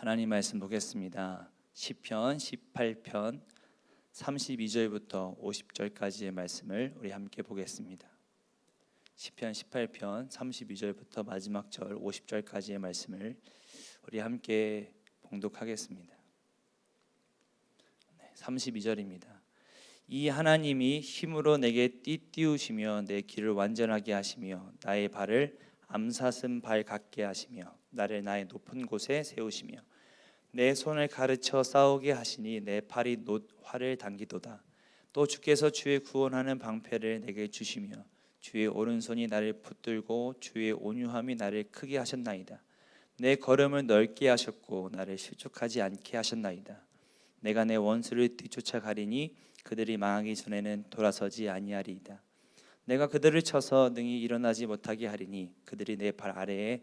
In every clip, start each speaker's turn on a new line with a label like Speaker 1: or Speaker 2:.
Speaker 1: 하나님 말씀 보겠습니다. 시편 18편 32절부터 50절까지의 말씀을 우리 함께 보겠습니다. 시편 18편 32절부터 마지막 절 50절까지의 말씀을 우리 함께 봉독하겠습니다. 네, 32절입니다. 이 하나님이 힘으로 내게 띠띠우시며 내 길을 완전하게 하시며 나의 발을 암사슴 발 같게 하시며 나를 나의 높은 곳에 세우시며 내 손을 가르쳐 싸우게 하시니 내 팔이 놋 활을 당기도다. 또 주께서 주의 구원하는 방패를 내게 주시며 주의 오른손이 나를 붙들고 주의 온유함이 나를 크게 하셨나이다. 내 걸음을 넓게 하셨고 나를 실족하지 않게 하셨나이다. 내가 내 원수를 뒤쫓아 가리니 그들이 망하기 전에는 돌아서지 아니하리이다. 내가 그들을 쳐서 능히 일어나지 못하게 하리니 그들이 내 발 아래에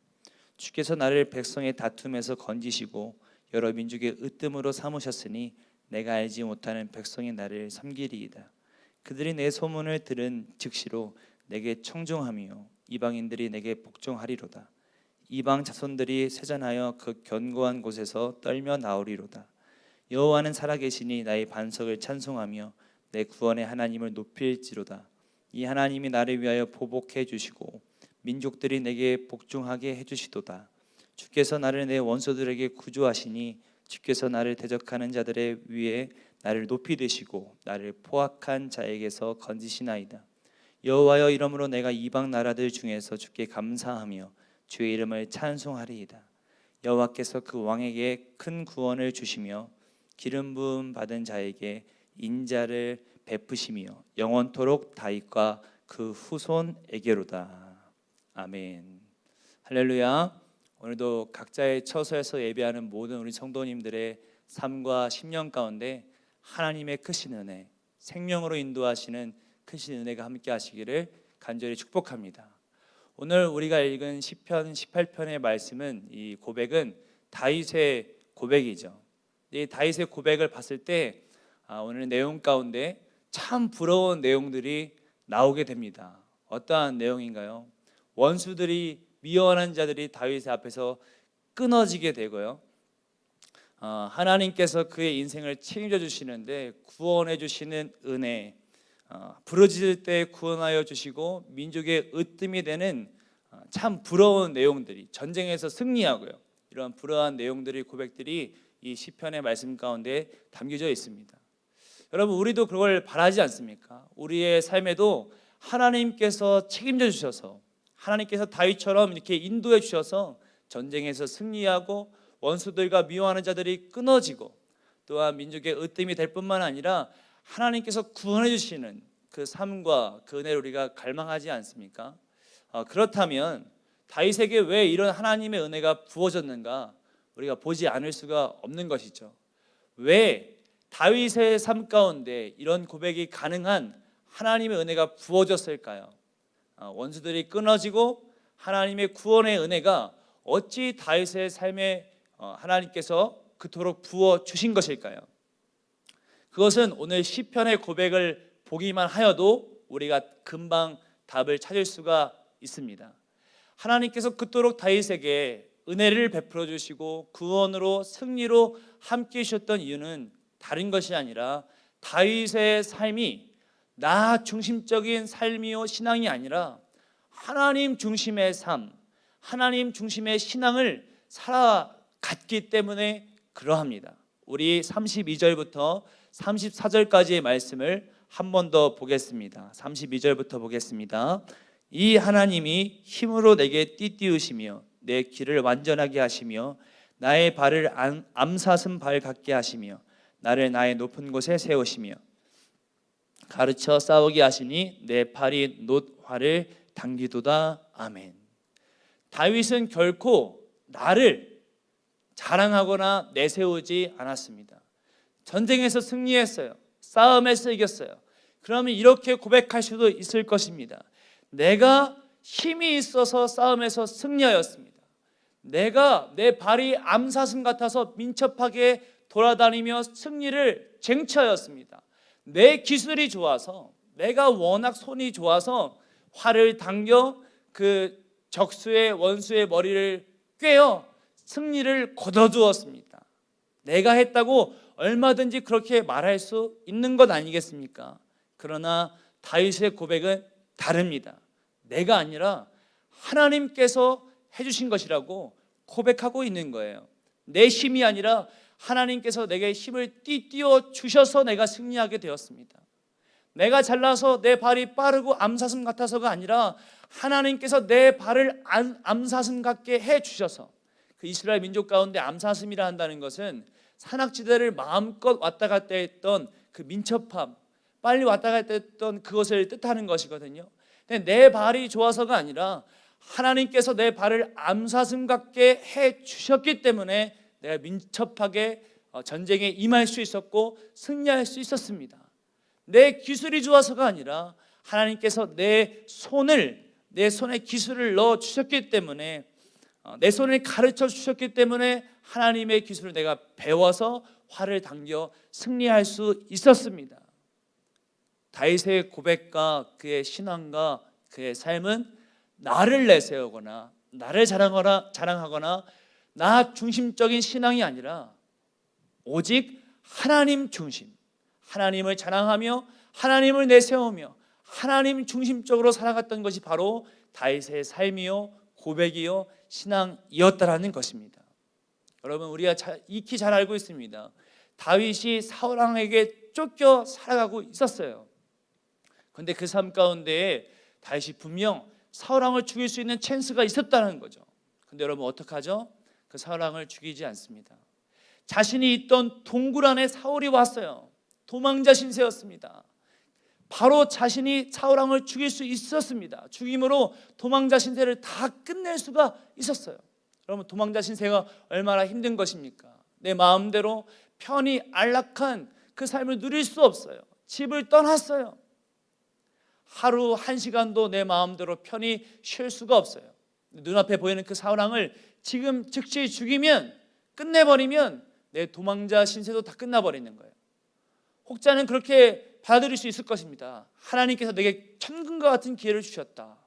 Speaker 1: 주께서 나를 백성의 다툼에서 건지시고 여러 민족의 으뜸으로 삼으셨으니 내가 알지 못하는 백성이 나를 섬기리이다. 그들이 내 소문을 들은 즉시로 내게 청종하며 이방인들이 내게 복종하리로다. 이방 자손들이 세잔하여 그 견고한 곳에서 떨며 나오리로다. 여호와는 살아계시니 나의 반석을 찬송하며 내 구원의 하나님을 높일지로다. 이 하나님이 나를 위하여 보복해 주시고 민족들이 내게 복종하게 해 주시도다. 주께서 나를 내 원수들에게 구조하시니 주께서 나를 대적하는 자들의 위에 나를 높이 드시고 나를 포악한 자에게서 건지시나이다. 여호와여 이러므로 내가 이방 나라들 중에서 주께 감사하며 주의 이름을 찬송하리이다. 여호와께서 그 왕에게 큰 구원을 주시며 기름 부음 받은 자에게 인자를 베푸시며 영원토록 다윗과 그 후손에게로다. 아멘. 할렐루야. 오늘도 각자의 처소에서 예배하는 모든 우리 성도님들의 삶과 심령 가운데 하나님의 크신 은혜, 생명으로 인도하시는 크신 은혜가 함께 하시기를 간절히 축복합니다. 오늘 우리가 읽은 시편 18편의 말씀은 이 고백은 다윗의 고백이죠. 이 다윗의 고백을 봤을 때 아, 오늘 내용 가운데 참 부러운 내용들이 나오게 됩니다. 어떠한 내용인가요? 원수들이 미워하는 자들이 다윗의 앞에서 끊어지게 되고요. 어, 하나님께서 그의 인생을 책임져 주시는데 구원해 주시는 은혜, 어, 부러질 때 구원하여 주시고 민족의 으뜸이 되는 어, 참 부러운 내용들이 전쟁에서 승리하고요. 이런 부러운 내용들이 고백들이 이 시편의 말씀 가운데 담겨져 있습니다. 여러분 우리도 그걸 바라지 않습니까? 우리의 삶에도 하나님께서 책임져 주셔서 하나님께서 다윗처럼 이렇게 인도해 주셔서 전쟁에서 승리하고 원수들과 미워하는 자들이 끊어지고 또한 민족의 으뜸이 될 뿐만 아니라 하나님께서 구원해 주시는 그 삶과 그 은혜를 우리가 갈망하지 않습니까? 어, 그렇다면 다윗에게 왜 이런 하나님의 은혜가 부어졌는가 우리가 보지 않을 수가 없는 것이죠. 왜 다윗의 삶 가운데 이런 고백이 가능한 하나님의 은혜가 부어졌을까요? 어, 원수들이 끊어지고 하나님의 구원의 은혜가 어찌 다윗의 삶에 어, 하나님께서 그토록 부어 주신 것일까요? 그것은 오늘 시편의 고백을 보기만 하여도 우리가 금방 답을 찾을 수가 있습니다. 하나님께서 그토록 다윗에게 은혜를 베풀어 주시고 구원으로 승리로 함께 해주셨던 이유는 다른 것이 아니라 다윗의 삶이 나 중심적인 삶이요 신앙이 아니라 하나님 중심의 삶, 하나님 중심의 신앙을 살아갔기 때문에 그러합니다. 우리 32절부터 34절까지의 말씀을 한 번 더 보겠습니다. 32절부터 보겠습니다. 이 하나님이 힘으로 내게 띠띠우시며 내 길을 완전하게 하시며 나의 발을 암사슴 발 같게 하시며 나를 나의 높은 곳에 세우시며 가르쳐 싸우게 하시니 내 팔이 놋화를 당기도다 아멘. 다윗은 결코 나를 자랑하거나 내세우지 않았습니다.
Speaker 2: 전쟁에서 승리했어요. 싸움에서 이겼어요. 그러면 이렇게 고백할 수도 있을 것입니다. 내가 힘이 있어서 싸움에서 승리하였습니다. 내가 내 발이 암사슴 같아서 민첩하게 돌아다니며 승리를 쟁취하였습니다. 내 기술이 좋아서 내가 워낙 손이 좋아서 활을 당겨 그 적수의 원수의 머리를 꿰어 승리를 거둬주었습니다. 내가 했다고 얼마든지 그렇게 말할 수 있는 것 아니겠습니까? 그러나 다윗의 고백은 다릅니다. 내가 아니라 하나님께서 해주신 것이라고 고백하고 있는 거예요. 내 힘이 아니라 하나님께서 내게 힘을 띠띠어 주셔서 내가 승리하게 되었습니다. 내가 잘나서 내 발이 빠르고 암사슴 같아서가 아니라 하나님께서 내 발을 암- 암사슴 같게 해 주셔서 그 이스라엘 민족 가운데 암사슴이라 한다는 것은 산악지대를 마음껏 왔다 갔다 했던 그 민첩함, 빨리 왔다 갔다 했던 그것을 뜻하는 것이거든요. 근데 내 발이 좋아서가 아니라 하나님께서 내 발을 암사슴 같게 해 주셨기 때문에 내가 민첩하게 어, 전쟁에 임할 수 있었고 승리할 수 있었습니다. 내 기술이 좋아서가 아니라 하나님께서 내 손을 내 손에 기술을 넣어 주셨기 때문에 어, 내 손을 가르쳐 주셨기 때문에 하나님의 기술을 내가 배워서 활을 당겨 승리할 수 있었습니다. 다윗의 고백과 그의 신앙과 그의 삶은 나를 내세우거나 나를 자랑하거나 자랑하거나 나 중심적인 신앙이 아니라 오직 하나님 중심, 하나님을 자랑하며 하나님을 내세우며 하나님 중심적으로 살아갔던 것이 바로 다윗의 삶이요 고백이요 신앙이었다라는 것입니다. 여러분 우리가 잘, 익히 잘 알고 있습니다. 다윗이 사울 왕에게 쫓겨 살아가고 있었어요. 그런데 그 삶 가운데 다윗이 분명 사울 왕을 죽일 수 있는 찬스가 있었다는 거죠. 근데 여러분 어떡하죠? 그 사울 왕을 죽이지 않습니다. 자신이 있던 동굴 안에 사울이 왔어요. 도망자 신세였습니다. 바로 자신이 사울 왕을 죽일 수 있었습니다. 죽임으로 도망자 신세를 다 끝낼 수가 있었어요. 여러분 도망자 신세가 얼마나 힘든 것입니까? 내 마음대로 편히 안락한 그 삶을 누릴 수 없어요. 집을 떠났어요. 하루 한 시간도 내 마음대로 편히 쉴 수가 없어요. 눈앞에 보이는 그 사울왕을 지금 즉시 죽이면 끝내버리면 내 도망자 신세도 다 끝나버리는 거예요. 혹자는 그렇게 받아들일 수 있을 것입니다. 하나님께서 내게 천금과 같은 기회를 주셨다.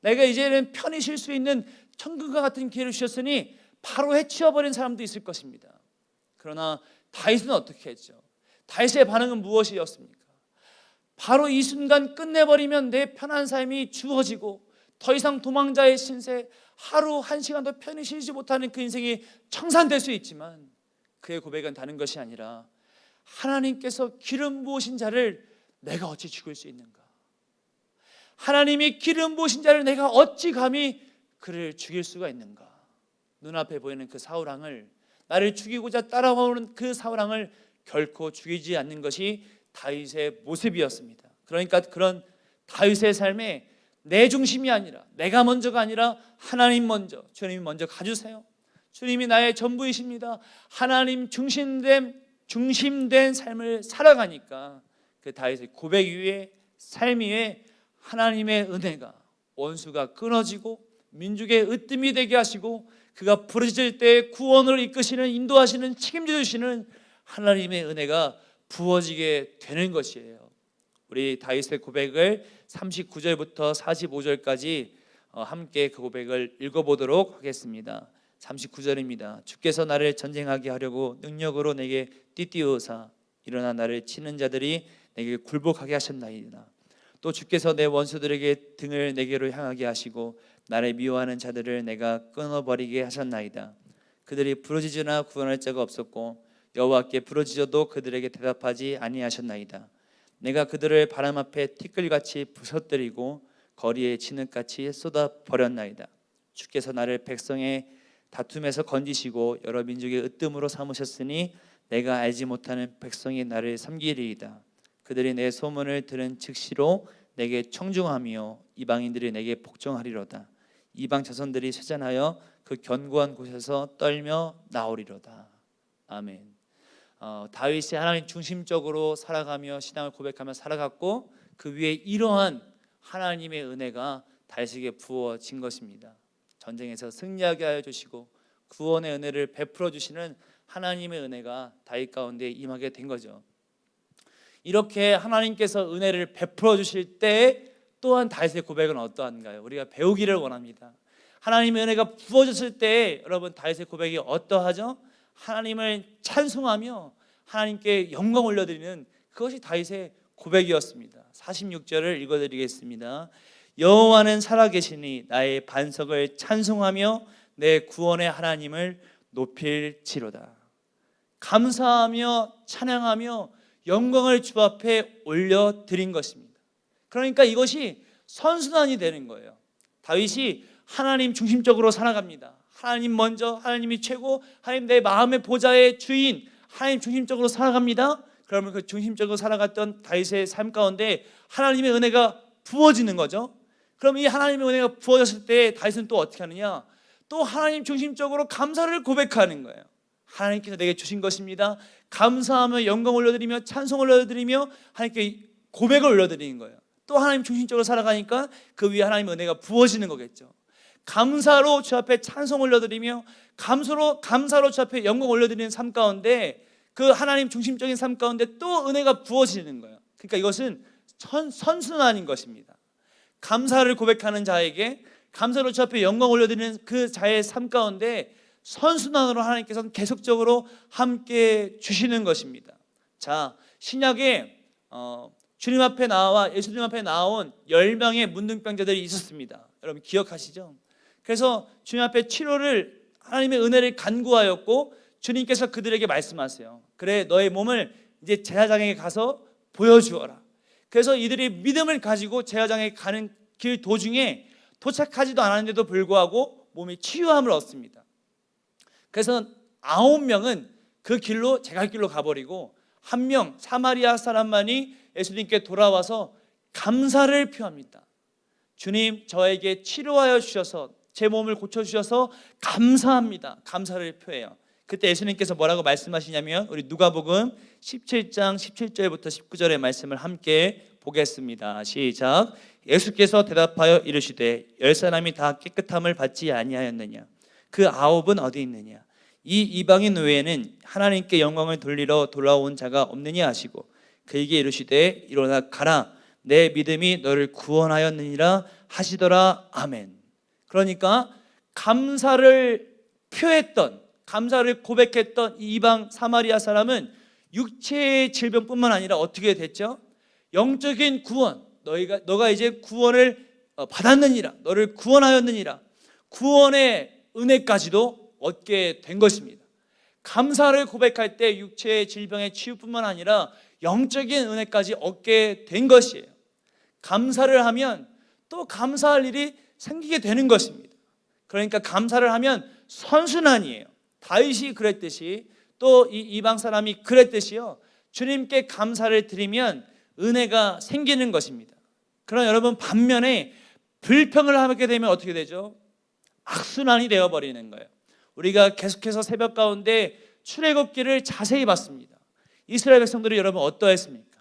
Speaker 2: 내가 이제는 편히 쉴 수 있는 천금과 같은 기회를 주셨으니 바로 해치워버린 사람도 있을 것입니다. 그러나 다윗은 어떻게 했죠? 다윗의 반응은 무엇이었습니까? 바로 이 순간 끝내버리면 내 편한 삶이 주어지고 더 이상 도망자의 신세 하루 한 시간도 편히 쉬지 못하는 그 인생이 청산될 수 있지만 그의 고백은 다른 것이 아니라 하나님께서 기름 부으신 자를 내가 어찌 죽일 수 있는가? 하나님이 기름 부으신 자를 내가 어찌 감히 그를 죽일 수가 있는가? 눈앞에 보이는 그 사울왕을 나를 죽이고자 따라오는 그 사울왕을 결코 죽이지 않는 것이 다윗의 모습이었습니다. 그러니까 그런 다윗의 삶에 내 중심이 아니라 내가 먼저가 아니라 하나님 먼저 주님이 먼저 가주세요. 주님이 나의 전부이십니다. 하나님 중심된 중심된 삶을 살아가니까 그 다윗의 고백 위에 삶 위에 하나님의 은혜가 원수가 끊어지고 민족의 으뜸이 되게 하시고 그가 부르짖을 때 구원을 이끄시는 인도하시는 책임져 주시는 하나님의 은혜가 부어지게 되는 것이에요. 우리 다윗의 고백을 39절부터 45절까지 어, 함께 그 고백을 읽어보도록 하겠습니다. 39절입니다. 주께서 나를 전쟁하게 하려고 능력으로 내게 띠띠우사 일어나 나를 치는 자들이 내게 굴복하게 하셨나이다. 또 주께서 내 원수들에게 등을 내게로 향하게 하시고 나를 미워하는 자들을 내가 끊어버리게 하셨나이다. 그들이 부르짖으나 구원할 자가 없었고 여호와께 부르짖어도 그들에게 대답하지 아니하셨나이다. 내가 그들을 바람 앞에 티끌같이 부서뜨리고 거리에 진흙같이 쏟아 버렸나이다. 주께서 나를 백성의 다툼에서 건지시고 여러 민족의 으뜸으로 삼으셨으니 내가 알지 못하는 백성이 나를 섬기리이다. 그들이 내 소문을 들은 즉시로 내게 청중하며 이방인들이 내게 복종하리로다. 이방 자손들이 세잔하여 그 견고한 곳에서 떨며 나오리로다. 아멘. 어, 다윗이 하나님 중심적으로 살아가며 신앙을 고백하며 살아갔고 그 위에 이러한 하나님의 은혜가 다윗에게 부어진 것입니다. 전쟁에서 승리하게 하여 주시고 구원의 은혜를 베풀어 주시는 하나님의 은혜가 다윗 가운데 임하게 된 거죠. 이렇게 하나님께서 은혜를 베풀어 주실 때 또한 다윗의 고백은 어떠한가요? 우리가 배우기를 원합니다. 하나님의 은혜가 부어졌을 때 여러분 다윗의 고백이 어떠하죠? 하나님을 찬송하며 하나님께 영광 올려드리는 그것이 다윗의 고백이었습니다. 46절을 읽어드리겠습니다. 여호와는 살아계시니 나의 반석을 찬송하며 내 구원의 하나님을 높일지로다. 감사하며 찬양하며 영광을 주 앞에 올려 드린 것입니다. 그러니까 이것이 선순환이 되는 거예요. 다윗이 하나님 중심적으로 살아갑니다. 하나님 먼저, 하나님이 최고, 하나님 내 마음의 보좌의 주인, 하나님 중심적으로 살아갑니다. 그러면 그 중심적으로 살아갔던 다윗의 삶 가운데 하나님의 은혜가 부어지는 거죠. 그럼 이 하나님의 은혜가 부어졌을 때 다윗은 또 어떻게 하느냐? 또 하나님 중심적으로 감사를 고백하는 거예요. 하나님께서 내게 주신 것입니다. 감사하며 영광 올려드리며 찬송 올려드리며 하나님께 고백을 올려드리는 거예요. 또 하나님 중심적으로 살아가니까 그 위에 하나님의 은혜가 부어지는 거겠죠. 감사로 주 앞에 찬송 올려드리며 감사로 감사로 주 앞에 영광 올려드리는 삶 가운데 그 하나님 중심적인 삶 가운데 또 은혜가 부어지는 거예요. 그러니까 이것은 선, 선순환인 것입니다. 감사를 고백하는 자에게 감사로 주 앞에 영광 올려드리는 그 자의 삶 가운데 선순환으로 하나님께서는 계속적으로 함께 주시는 것입니다. 자 신약에 어, 주님 앞에 나와 예수님 앞에 나온 열 명의 문둥병자들이 있었습니다. 여러분 기억하시죠? 그래서 주님 앞에 치료를 하나님의 은혜를 간구하였고 주님께서 그들에게 말씀하세요. 그래 너의 몸을 이제 제사장에게 가서 보여주어라. 그래서 이들이 믿음을 가지고 제사장에 가는 길 도중에 도착하지도 않았는데도 불구하고 몸이 치유함을 얻습니다. 그래서 아홉 명은 그 길로 제갈 길로 가버리고 한 명 사마리아 사람만이 예수님께 돌아와서 감사를 표합니다. 주님 저에게 치료하여 주셔서 제 몸을 고쳐 주셔서 감사합니다. 감사를 표해요. 그때 예수님께서 뭐라고 말씀하시냐면 우리 누가복음 17장 17절부터 19절의 말씀을 함께 보겠습니다. 시작. 예수께서 대답하여 이르시되 열 사람이 다 깨끗함을 받지 아니하였느냐 그 아홉은 어디 있느냐 이 이방인 외에는 하나님께 영광을 돌리러 돌아온 자가 없느냐 하시고 그에게 이르시되 일어나 가라 내 믿음이 너를 구원하였느니라 하시더라 아멘. 그러니까 감사를 표했던 감사를 고백했던 이 이방 사마리아 사람은 육체의 질병뿐만 아니라 어떻게 됐죠? 영적인 구원. 너희가 너가 이제 구원을 어, 받았느니라. 너를 구원하였느니라. 구원의 은혜까지도 얻게 된 것입니다. 감사를 고백할 때 육체의 질병의 치유뿐만 아니라 영적인 은혜까지 얻게 된 것이에요. 감사를 하면 또 감사할 일이 생기게 되는 것입니다. 그러니까 감사를 하면 선순환이에요. 다윗이 그랬듯이 또 이 이방 사람이 그랬듯이요. 주님께 감사를 드리면 은혜가 생기는 것입니다. 그러나 여러분 반면에 불평을 하게 되면 어떻게 되죠? 악순환이 되어 버리는 거예요. 우리가 계속해서 새벽 가운데 출애굽기를 자세히 봤습니다. 이스라엘 백성들이 여러분 어떠했습니까?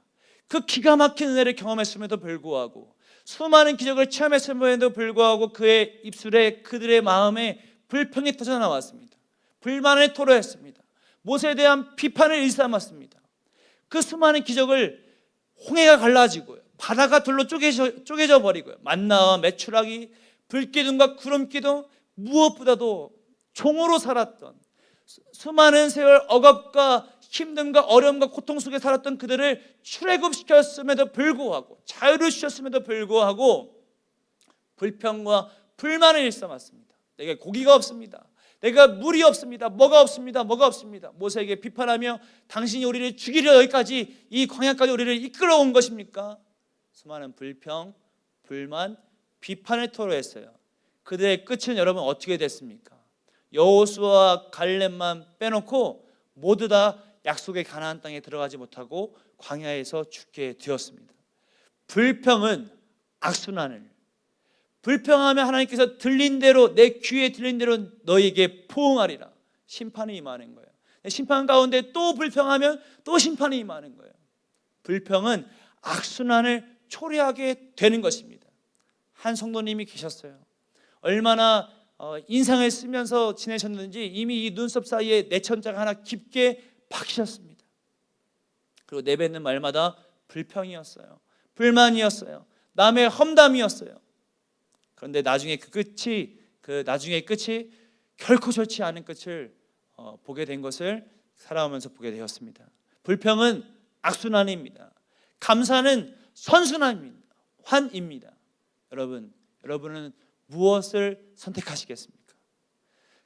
Speaker 2: 그 기가 막힌 은혜를 경험했음에도 불구하고 수많은 기적을 체험했음에도 불구하고 그의 입술에 그들의 마음에 불평이 터져 나왔습니다. 불만을 토로했습니다. 모세에 대한 비판을 일삼았습니다. 그 수많은 기적을 홍해가 갈라지고요. 바다가 둘로 쪼개져, 쪼개져 버리고요. 만나와 메추라기, 불기둥과 구름기둥 무엇보다도 종으로 살았던 수- 수많은 세월 억압과 힘듦과 어려움과 고통 속에 살았던 그들을 출애굽시켰음에도 불구하고 자유를 주셨음에도 불구하고 불평과 불만을 일삼았습니다. 내게 고기가 없습니다. 내가 물이 없습니다. 뭐가 없습니다. 뭐가 없습니다. 모세에게 비판하며 당신이 우리를 죽이려 여기까지 이 광야까지 우리를 이끌어온 것입니까? 수많은 불평, 불만, 비판을 토로했어요. 그들의 끝은 여러분 어떻게 됐습니까? 여호수아와 갈렙만 빼놓고 모두 다 약속의 가나안 땅에 들어가지 못하고 광야에서 죽게 되었습니다. 불평은 악순환을 불평하며 하나님께서 들린 대로 내 귀에 들린 대로 너희에게 포응하리라 심판이 임하는 거예요. 심판 가운데 또 불평하면 또 심판이 임하는 거예요. 불평은 악순환을 초래하게 되는 것입니다. 한 성도님이 계셨어요. 얼마나 어, 인상을 쓰면서 지내셨는지 이미 이 눈썹 사이에 내천자가 하나 깊게 박히셨습니다. 그리고 내뱉는 말마다 불평이었어요. 불만이었어요. 남의 험담이었어요. 그런데 나중에 그 끝이 그 나중에 끝이 결코 좋지 않은 끝을 어, 보게 된 것을 살아오면서 보게 되었습니다. 불평은 악순환입니다. 감사는 선순환입니다. 환입니다. 여러분, 여러분은 무엇을 선택하시겠습니까?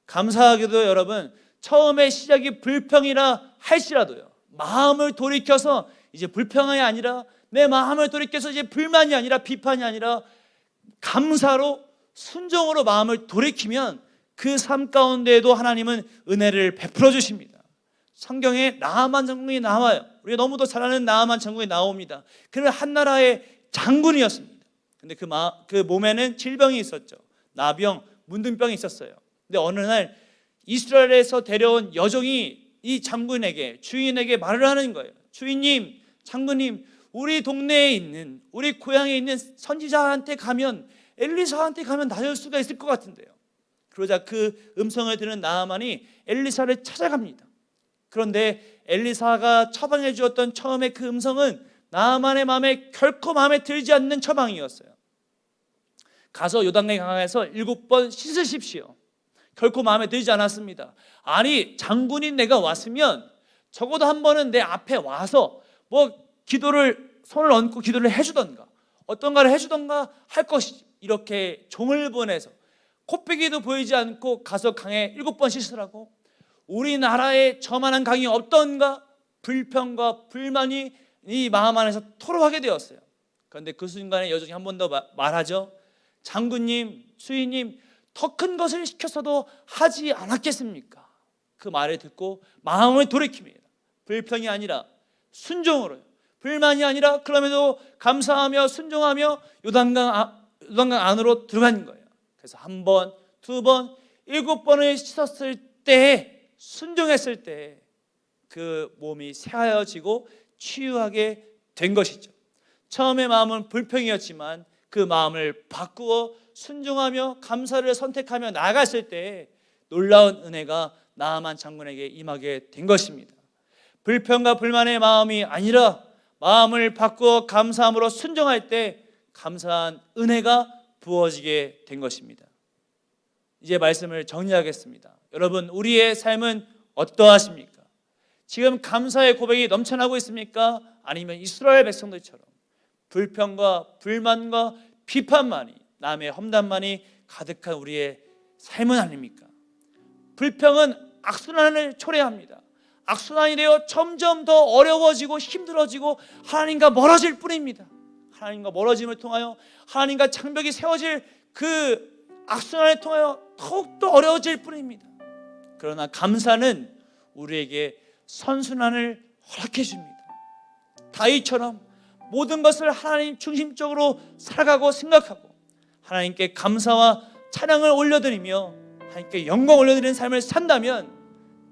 Speaker 2: 감사하게도 여러분 처음에 시작이 불평이라 할지라도요 마음을 돌이켜서 이제 불평이 아니라 내 마음을 돌이켜서 이제 불만이 아니라 비판이 아니라 감사로 순종으로 마음을 돌이키면 그 삶 가운데에도 하나님은 은혜를 베풀어 주십니다. 성경에 나아만 장군이 나와요. 우리가 너무도 잘 아는 나아만 장군이 나옵니다. 그는 한 나라의 장군이었습니다. 근데 그, 마, 그 몸에는 질병이 있었죠. 나병, 문둥병이 있었어요. 근데 어느 날 이스라엘에서 데려온 여종이 이 장군에게 주인에게 말을 하는 거예요. 주인님, 장군님, 우리 동네에 있는 우리 고향에 있는 선지자한테 가면 엘리사한테 가면 나을 수가 있을 것 같은데요. 그러자 그 음성을 들은 나아만이 엘리사를 찾아갑니다. 그런데 엘리사가 처방해 주었던 처음에 그 음성은 나아만의 마음에 결코 마음에 들지 않는 처방이었어요. 가서 요단강 강에서 일곱 번 씻으십시오. 결코 마음에 들지 않았습니다. 아니 장군인 내가 왔으면 적어도 한 번은 내 앞에 와서 뭐 기도를 손을 얹고 기도를 해주던가 어떤가를 해주던가 할 것이지 이렇게 종을 보내서 코빼기도 보이지 않고 가서 강에 일곱 번 씻으라고 우리나라에 저만한 강이 없던가 불평과 불만이 이 마음 안에서 토로하게 되었어요. 그런데 그 순간에 여종이 한 번 더 말하죠. 장군님, 수인님, 더 큰 것을 시켰어도 하지 않았겠습니까? 그 말을 듣고 마음을 돌이킵니다. 불평이 아니라 순종으로요. 불만이 아니라 그럼에도 감사하며 순종하며 요단강, 아- 요단강 안으로 들어간 거예요. 그래서 한 번, 두 번, 일곱 번을 씻었을 때, 순종했을 때 그 몸이 새하여지고 치유하게 된 것이죠. 처음에 마음은 불평이었지만 그 마음을 바꾸어 순종하며 감사를 선택하며 나갔을 때 놀라운 은혜가 나아만 장군에게 임하게 된 것입니다. 불평과 불만의 마음이 아니라 마음을 바꾸어 감사함으로 순종할 때 감사한 은혜가 부어지게 된 것입니다. 이제 말씀을 정리하겠습니다. 여러분, 우리의 삶은 어떠하십니까? 지금 감사의 고백이 넘쳐나고 있습니까? 아니면 이스라엘 백성들처럼 불평과 불만과 비판만이 남의 험담만이 가득한 우리의 삶은 아닙니까? 불평은 악순환을 초래합니다. 악순환이 되어 점점 더 어려워지고 힘들어지고 하나님과 멀어질 뿐입니다. 하나님과 멀어짐을 통하여 하나님과 장벽이 세워질 그 악순환을 통하여 더욱더 어려워질 뿐입니다. 그러나 감사는 우리에게 선순환을 허락해 줍니다. 다윗처럼 모든 것을 하나님 중심적으로 살아가고 생각하고 하나님께 감사와 찬양을 올려드리며 하나님께 영광 올려드리는 삶을 산다면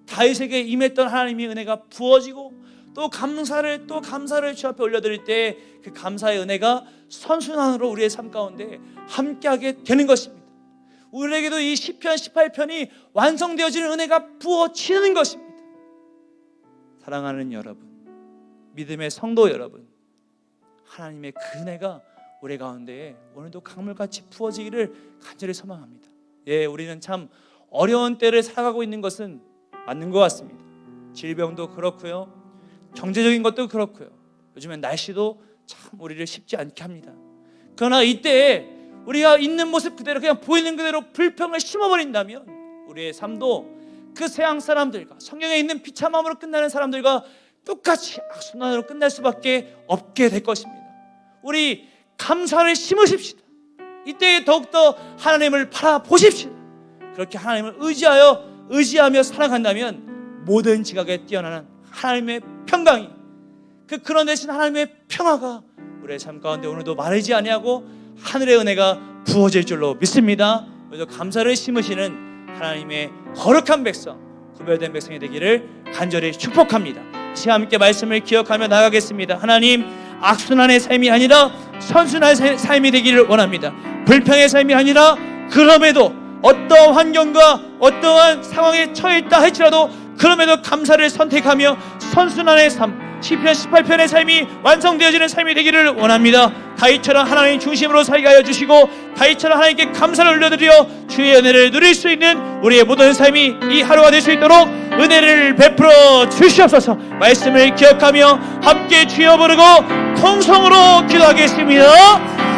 Speaker 2: 다윗에게 임했던 하나님의 은혜가 부어지고 또 감사를 또 감사를 주 앞에 올려드릴 때 그 감사의 은혜가 선순환으로 우리의 삶 가운데 함께하게 되는 것입니다. 우리에게도 이 시편 18편이 완성되어지는 은혜가 부어지는 것입니다. 사랑하는 여러분, 믿음의 성도 여러분, 하나님의 그 은혜가 우리 가운데에 오늘도 강물같이 부어지기를 간절히 소망합니다. 예, 우리는 참 어려운 때를 살아가고 있는 것은 맞는 것 같습니다. 질병도 그렇고요, 경제적인 것도 그렇고요. 요즘엔 날씨도 참 우리를 쉽지 않게 합니다. 그러나 이때 우리가 있는 모습 그대로 그냥 보이는 그대로 불평을 심어버린다면 우리의 삶도 그 세상 사람들과 성경에 있는 비참함으로 끝나는 사람들과 똑같이 악순환으로 끝날 수밖에 없게 될 것입니다. 우리 감사를 심으십시다. 이때 더욱더 하나님을 바라보십시다. 그렇게 하나님을 의지하여 의지하며 살아간다면 모든 지각에 뛰어나는 하나님의 평강이 그 그런 대신 하나님의 평화가 우리의 삶 가운데 오늘도 마르지 아니하고 하늘의 은혜가 부어질 줄로 믿습니다. 오늘도 감사를 심으시는 하나님의 거룩한 백성, 구별된 백성이 되기를 간절히 축복합니다. 시간 함께 말씀을 기억하며 나가겠습니다. 하나님 악순환의 삶이 아니라 선순환의 사- 삶이 되기를 원합니다. 불평의 삶이 아니라 그럼에도 어떠한 환경과 어떠한 상황에 처해 있다 할지라도 그럼에도 감사를 선택하며 선순환의 삶 시편 18편의 삶이 완성되어지는 삶이 되기를 원합니다. 다윗처럼 하나님 중심으로 살게 하여 주시고 다윗처럼 하나님께 감사를 올려드려 주의 은혜를 누릴 수 있는 우리의 모든 삶이 이 하루가 될 수 있도록 은혜를 베풀어 주시옵소서. 말씀을 기억하며 함께 주여 부르고 통성으로 기도하겠습니다.